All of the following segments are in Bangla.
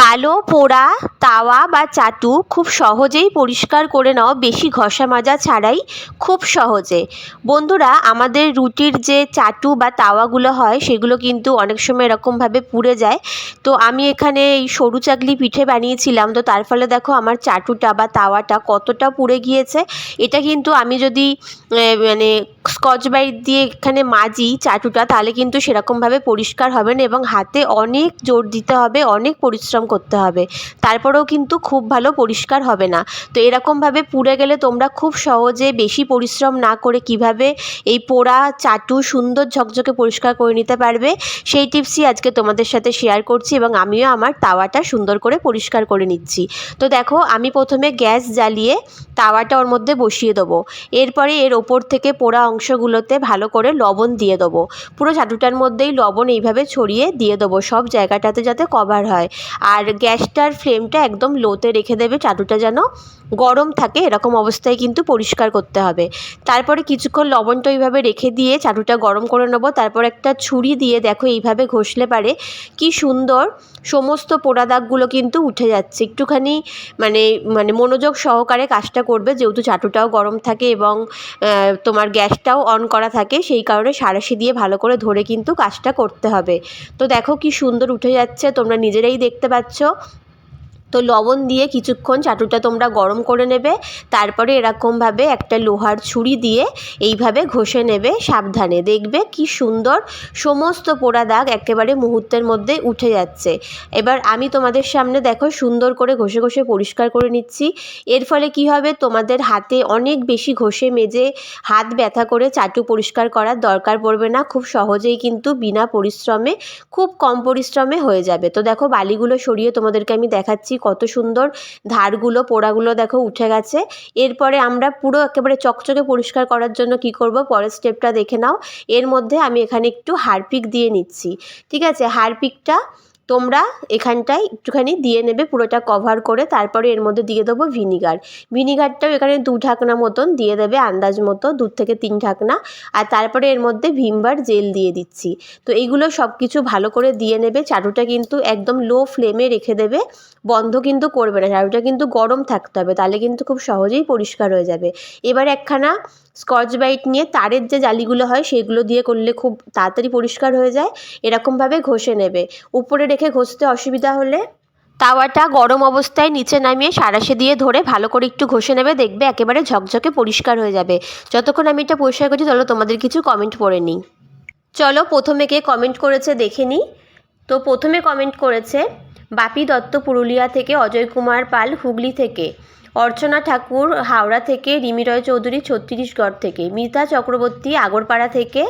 কালো পোড়া তাওয়া বা চাটু খুব সহজেই পরিষ্কার করে নাও। বেশি ঘষা মাজা ছাড়াই খুব সহজে। বন্ধুরা, আমাদের রুটির যে চাটু বা তাওয়াগুলো হয়, সেগুলো কিন্তু অনেক সময় এরকমভাবে পুড়ে যায়। তো আমি এখানে এই সরু চাকলি পিঠে বানিয়েছিলাম। তো তার ফলে দেখো আমার চাটুটা বা তাওয়াটা কতটা পুড়ে গিয়েছে। এটা কিন্তু আমি যদি মানে স্কচ ব্রাইট দিয়ে এখানে মাজি চাটুটা, তাহলে কিন্তু সেরকমভাবে পরিষ্কার হবে না এবং হাতে অনেক জোর দিতে হবে, অনেক পরিশ্রম করতে হবে। তারপরেও কিন্তু খুব ভালো পরিষ্কার হবে না। তো এরকমভাবে পুড়ে গেলে তোমরা খুব সহজে বেশি পরিশ্রম না করে কীভাবে এই পোড়া চাটু সুন্দর ঝকঝকে পরিষ্কার করে নিতে পারবে, সেই টিপসই আজকে তোমাদের সাথে শেয়ার করছি এবং আমিও আমার তাওয়াটা সুন্দর করে পরিষ্কার করে নিচ্ছি। তো দেখো, আমি প্রথমে গ্যাস জ্বালিয়ে তাওয়াটা ওর মধ্যে বসিয়ে দেবো। এরপরে এর ওপর থেকে পোড়া অংশগুলোতে ভালো করে লবণ দিয়ে দেবো। পুরো চাটুটার মধ্যেই লবণ এইভাবে ছড়িয়ে দিয়ে দেবো সব জায়গাটাতে যাতে কভার হয়। আর গ্যাসটার ফ্লেমটা একদম লোতে রেখে দেবে চাটুটা যেন গরম থাকে, এরকম অবস্থায় কিন্তু পরিষ্কার করতে হবে। তারপরে কিছুক্ষণ লবণটা এইভাবে রেখে দিয়ে চাটুটা গরম করে নেব। তারপর একটা ছুরি দিয়ে দেখো এইভাবে ঘষলে পারে কি সুন্দর সমস্ত পোড়া দাগগুলো কিন্তু উঠে যাচ্ছে। একটুখানি মানে মানে মনোযোগ সহকারে কাজটা করবে, যেহেতু চাটুটাও গরম থাকে এবং তোমার গ্যাসটাও অন করা থাকে, সেই কারণে সাঁড়াশি দিয়ে ভালো করে ধরে কিন্তু কাজটা করতে হবে। তো দেখো কি সুন্দর উঠে যাচ্ছে, তোমরা নিজেরাই দেখতে পাচ্ছ। তো লবণ দিয়ে কিছুক্ষণ চাটুটা তোমরা গরম করে নেবে। তারপরে এরকমভাবে একটা লোহার ছুরি দিয়ে এইভাবে ঘষে নেবে সাবধানে। দেখবে কি সুন্দর সমস্ত পোড়া দাগ একেবারে মুহূর্তের মধ্যে উঠে যাচ্ছে। এবার আমি তোমাদের সামনে দেখো সুন্দর করে ঘষে ঘষে পরিষ্কার করে নিচ্ছি। এর ফলে কি হবে? তোমাদের হাতে অনেক বেশি ঘষে মেজে হাত ব্যথা করে চাটু পরিষ্কার করার দরকার পড়বে না। খুব সহজেই কিন্তু বিনা পরিশ্রমে, খুব কম পরিশ্রমে হয়ে যাবে। তো দেখো বালিগুলো সরিয়ে তোমাদেরকে আমি দেখাচ্ছি কত সুন্দর ধারগুলো, পোড়াগুলো দেখো উঠে গেছে। এরপরে আমরা পুরো একেবারে চকচকে পরিষ্কার করার জন্য কি করব? পরের স্টেপটা দেখে নাও। এর মধ্যে আমি এখানে একটু হারপিক দিয়ে নিচ্ছি। ঠিক আছে? হারপিকটা তোমরা এখানটায় একটুখানি দিয়ে নেবে, পুরোটা কভার করে তারপরে এর মধ্যে দিয়ে দেবো ভিনিগার ভিনিগারটাও এখানে দু ঢাকনা মতন দিয়ে দেবে, আন্দাজ মতো, দু থেকে তিন ঢাকনা। আর তারপরে এর মধ্যে ভিমবার জেল দিয়ে দিচ্ছি। তো এইগুলো সব কিছু ভালো করে দিয়ে নেবে চাটুটা কিন্তু একদম লো ফ্লেমে রেখে দেবে, বন্ধ কিন্তু করবে না চাটুটা কিন্তু গরম থাকতে হবে, তাহলে কিন্তু খুব সহজেই পরিষ্কার হয়ে যাবে। এবার একখানা স্কচ ব্রাইট নিয়ে তারের যে জালিগুলো হয় সেগুলো দিয়ে করলে খুব তাড়াতাড়ি পরিষ্কার হয়ে যায়, এরকমভাবে ঘষে নেবে। উপরে রেখে ঘষতে অসুবিধা হলে তাওয়াটা গরম অবস্থায় নিচে নামিয়ে সাঁড়াশি দিয়ে ধরে ভালো করে একটু ঘষে নেবে, দেখবে একেবারে ঝকঝকে পরিষ্কার হয়ে যাবে। যতক্ষণ আমি এটা পরিষ্কার করছি চলো তোমাদের কিছু কমেন্ট পড়ে নিই। চলো প্রথমে কে কমেন্ট করেছে দেখে নিই। তো প্রথমে কমেন্ট করেছে বাপি দত্ত পুরুলিয়া থেকে অজয় কুমার পাল হুগলি থেকে। অর্চনা ঠাকুর হাওড়া থেকে, রিমি রয় চৌধুরী ছত্তিশগড় থেকে, মিতা চক্রবর্তী আগরপাড়া থেকে।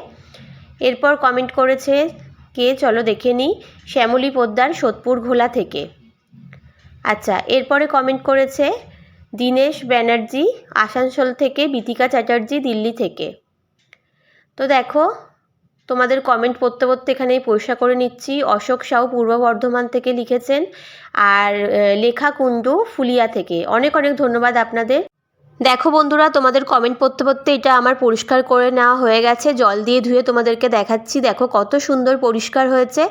এরপর কমেন্ট করেছে কে? চলো দেখে নিই। শ্যামলী পোদ্দার সোদপুর ঘোলা থেকে। আচ্ছা এরপরে কমেন্ট করেছে দীনেশ ব্যানার্জি আসানসোল থেকে, বিতিকা চ্যাটার্জি দিল্লি থেকে। তো দেখো তোমাদের কমেন্ট পড়তে পড়তে এখানে পরিষ্কার করে নিচ্ছি। অশোক সাউ পূর্ব বর্ধমান থেকে লিখেছেন। আর লেখা কুণ্ডু ফুলিয়া থেকে। অনেক অনেক ধন্যবাদ আপনাদের। দেখো বন্ধুরা, তোমাদের কমেন্ট পড়তে পড়তে এটা আমার পরিষ্কার করে নেওয়া হয়ে গেছে। জল দিয়ে ধুয়ে তোমাদেরকে দেখাচ্ছি। দেখো কত সুন্দর পরিষ্কার হয়েছে।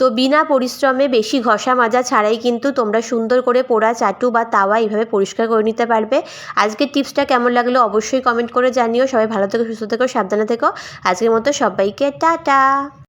তো বিনা পরিশ্রমে বেশি ঘষা মাজা ছাড়াই কিন্তু তোমরা সুন্দর করে পোড়া চাটু বা তাওয়া এইভাবে পরিষ্কার করে নিতে পারবে। আজকের টিপসটা কেমন লাগল অবশ্যই কমেন্ট করে জানিও। সবাই ভালো থেকো, সুস্থ থেকো, সাবধানে থেকো। আজকের মতো সবাইকে টাটা।